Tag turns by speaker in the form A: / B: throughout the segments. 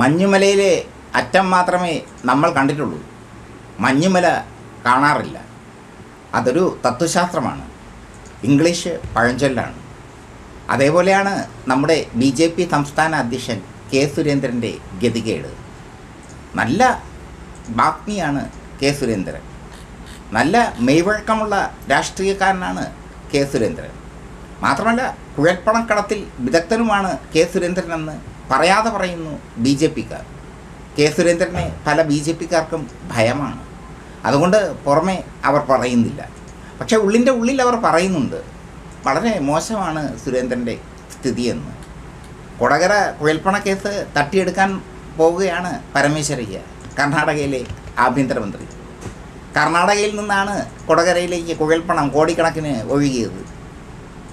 A: മഞ്ഞുമലയിലെ അറ്റം മാത്രമേ നമ്മൾ കണ്ടിട്ടുള്ളൂ. മഞ്ഞുമല കാണാറില്ല. അതൊരു തത്വശാസ്ത്രമാണ്. ഇംഗ്ലീഷ് പഴഞ്ചൊല്ലാണ്. അതേപോലെയാണ് നമ്മുടെ ബി ജെ പി സംസ്ഥാന അധ്യക്ഷൻ കെ സുരേന്ദ്രന്റെ ഗതികേട്. നല്ല ബാഗ്മിയാണ് കെ സുരേന്ദ്രൻ. നല്ല മെയ്വഴക്കമുള്ള രാഷ്ട്രീയക്കാരനാണ് കെ സുരേന്ദ്രൻ. മാത്രമല്ല കുഴൽപ്പണക്കടത്തിൽ വിദഗ്ധനുമാണ് കെ സുരേന്ദ്രനെന്ന് പറയാതെ പറയുന്നു ബി ജെ പിക്കാർ. കെ സുരേന്ദ്രനെ പല ബി ജെ പിക്കാർക്കും ഭയമാണ്. അതുകൊണ്ട് പുറമേ അവർ പറയുന്നില്ല. പക്ഷേ ഉള്ളിന്റെ ഉള്ളിൽ അവർ പറയുന്നുണ്ട്. വളരെ മോശമാണ് സുരേന്ദ്രന്റെ സ്ഥിതിയെന്ന്. കൊടകര കുഴൽപ്പണ കേസ് തട്ടിയെടുക്കാൻ പോവുകയാണ് പരമേശ്വരയ്യ കർണാടകയിലെ ആഭ്യന്തരമന്ത്രി. കർണാടകയിൽ നിന്നാണ് കൊടകരയിലേക്ക് കുഴൽപ്പണം കോടിക്കണക്കിന് ഒഴുകിയത്.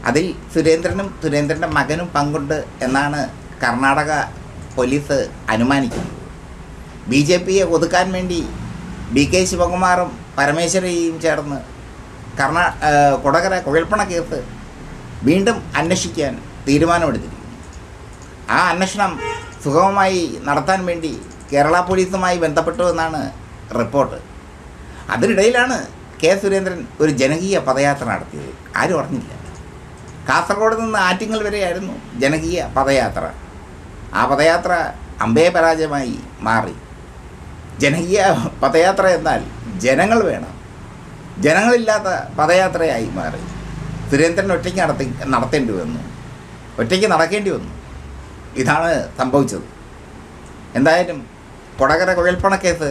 A: അതിൽ സുരേന്ദ്രനും സുരേന്ദ്രന്റെ മകനും പങ്കുണ്ട് എന്നാണ് കർണാടക പോലീസ് അനുമാനിക്കുന്നു ബി ജെ പിയെ ഒതുക്കാൻ വേണ്ടി ബി കെ ശിവകുമാറും പരമേശ്വരയും ചേർന്ന് കർണാ കൊടകര കുഴൽപ്പണ കേസ് വീണ്ടും അന്വേഷിക്കാൻ തീരുമാനമെടുത്തിരിക്കുന്നു. ആ അന്വേഷണം സുഗമമായി നടത്താൻ വേണ്ടി കേരള പോലീസുമായി ബന്ധപ്പെട്ടു എന്നാണ് റിപ്പോർട്ട്. അതിനിടയിലാണ് കെ സുരേന്ദ്രൻ ഒരു ജനകീയ പദയാത്ര നടത്തിയത്. ആരും അറിഞ്ഞില്ല. കാസർഗോഡ് നിന്ന് ആറ്റിങ്ങൽ വരെയായിരുന്നു ജനകീയ പദയാത്ര. ആ പദയാത്ര അമ്പേ പരാജയമായി മാറി. ജനകീയ പദയാത്ര എന്നാൽ ജനങ്ങൾ വേണം. ജനങ്ങളില്ലാത്ത പദയാത്രയായി മാറി. സുരേന്ദ്രൻ ഒറ്റയ്ക്ക് നടത്തി നടത്തേണ്ടി വന്നു. ഒറ്റയ്ക്ക് നടക്കേണ്ടി വന്നു. ഇതാണ് സംഭവിച്ചത്. എന്തായാലും കൊടകര കുഴൽപ്പണക്കേസ്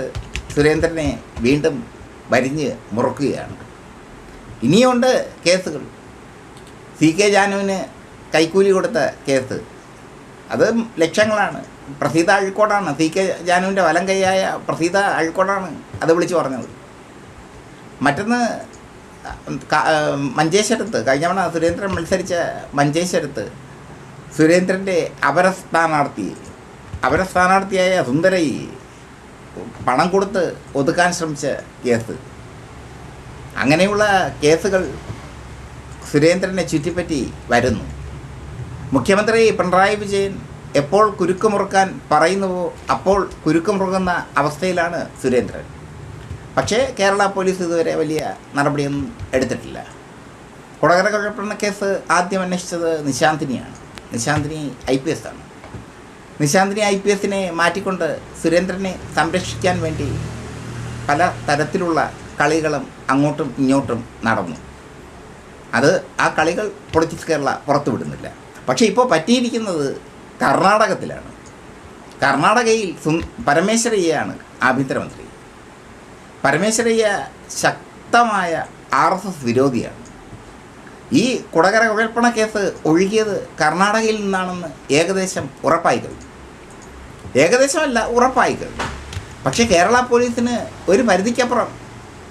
A: സുരേന്ദ്രനെ വീണ്ടും വരിഞ്ഞ് മുറുക്കുകയാണ്. ഇനിയുണ്ട് കേസുകൾ. സി കെ ജാനുവിന് കൈക്കൂലി കൊടുത്ത കേസ് അത് ലക്ഷങ്ങളാണ് പ്രസീത അഴിക്കോടാണ്. സി കെ ജാനുവിന്റെ വലം കൈയായ പ്രസീത അഴിക്കോടാണ് അത് വിളിച്ചു പറഞ്ഞത്. മറ്റൊന്ന് മഞ്ചേശ്വരത്ത് കഴിഞ്ഞ തവണ സുരേന്ദ്രൻ മത്സരിച്ച മഞ്ചേശ്വരത്ത് സുരേന്ദ്രന്റെ അപര സ്ഥാനാർത്ഥി അപര സ്ഥാനാർത്ഥിയായ സുന്ദരയി പണം കൊടുത്ത് ഒതുക്കാൻ ശ്രമിച്ച കേസ്. അങ്ങനെയുള്ള കേസുകൾ സുരേന്ദ്രനെ ചുറ്റിപ്പറ്റി വരുന്നു. മുഖ്യമന്ത്രി പിണറായി വിജയൻ എപ്പോൾ കുരുക്ക് മുറുക്കാൻ പറയുന്നുവോ അപ്പോൾ കുരുക്ക് അവസ്ഥയിലാണ് സുരേന്ദ്രൻ. പക്ഷേ കേരള പോലീസ് ഇതുവരെ വലിയ നടപടിയൊന്നും എടുത്തിട്ടില്ല. കൊടകര കുഴപ്പണ കേസ് ആദ്യം അന്വേഷിച്ചത് നിശാന്തിനിയാണ്. നിശാന്തിനി ഐ പി എസ് ആണ്. നിശാന്തിനി ഐ പി എസിനെ മാറ്റിക്കൊണ്ട് സുരേന്ദ്രനെ സംരക്ഷിക്കാൻ വേണ്ടി പല തരത്തിലുള്ള കളികളും അങ്ങോട്ടും ഇങ്ങോട്ടും നടന്നു. അത് ആ കളികൾ പൊളിറ്റിക്സ് കേരള പുറത്തുവിടുന്നില്ല. പക്ഷേ ഇപ്പോൾ പറ്റിയിരിക്കുന്നത് കർണാടകത്തിലാണ്. കർണാടകയിൽ സു പരമേശ്വരയ്യയാണ് ആഭ്യന്തരമന്ത്രി. പരമേശ്വരയ്യ ശക്തമായ ആർ എസ് എസ് വിരോധിയാണ്. ഈ കുടകര കുഴൽപ്പണ കേസ് ഒഴുകിയത് കർണാടകയിൽ നിന്നാണെന്ന് ഏകദേശം ഉറപ്പായി കഴിഞ്ഞു. ഏകദേശമല്ല ഉറപ്പായി കഴിഞ്ഞു. പക്ഷേ കേരള പോലീസിന് ഒരു പരിധിക്കപ്പുറം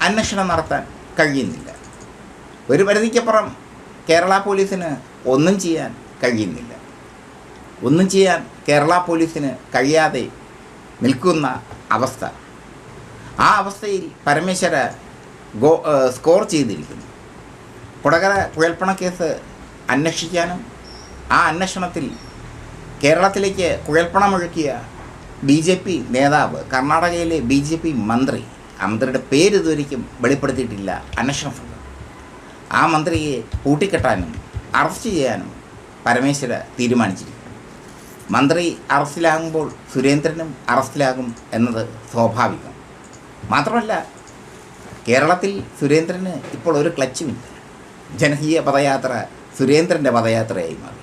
A: അന്വേഷണം നടത്താൻ കഴിയുന്നില്ല. ഒരു പരിധിക്കപ്പുറം കേരള പോലീസിന് ഒന്നും ചെയ്യാൻ കഴിയുന്നില്ല. ഒന്നും ചെയ്യാൻ കേരള പോലീസിന് കഴിയാതെ നിൽക്കുന്ന അവസ്ഥ. ആ അവസ്ഥയിൽ പരമേശ്വര ഗോ സ്കോർ ചെയ്തിരിക്കുന്നു. കൊടകര കുഴൽപ്പണ കേസ് അന്വേഷിക്കാനും ആ അന്വേഷണത്തിൽ കേരളത്തിലേക്ക് കുഴൽപ്പണമൊഴുക്കിയ ബി ജെ പി നേതാവ് കർണാടകയിലെ ബി ജെ പി മന്ത്രി ആ മന്ത്രിയുടെ പേര് ഇതുവരെയ്ക്കും വെളിപ്പെടുത്തിയിട്ടില്ല അന്വേഷണ സംഘം. ആ മന്ത്രിയെ കൂട്ടിക്കെട്ടാനും അറസ്റ്റ് ചെയ്യാനും പരമേശ്വര തീരുമാനിച്ചിരിക്കുന്നത് മന്ത്രി അറസ്റ്റിലാകുമ്പോൾ സുരേന്ദ്രനും അറസ്റ്റിലാകും എന്നത് സ്വാഭാവികം. മാത്രമല്ല കേരളത്തിൽ സുരേന്ദ്രന് ഇപ്പോൾ ഒരു ക്ലച്ചുമില്ല. ജനകീയ പദയാത്ര സുരേന്ദ്രന്റെ പദയാത്രയായി മാറി.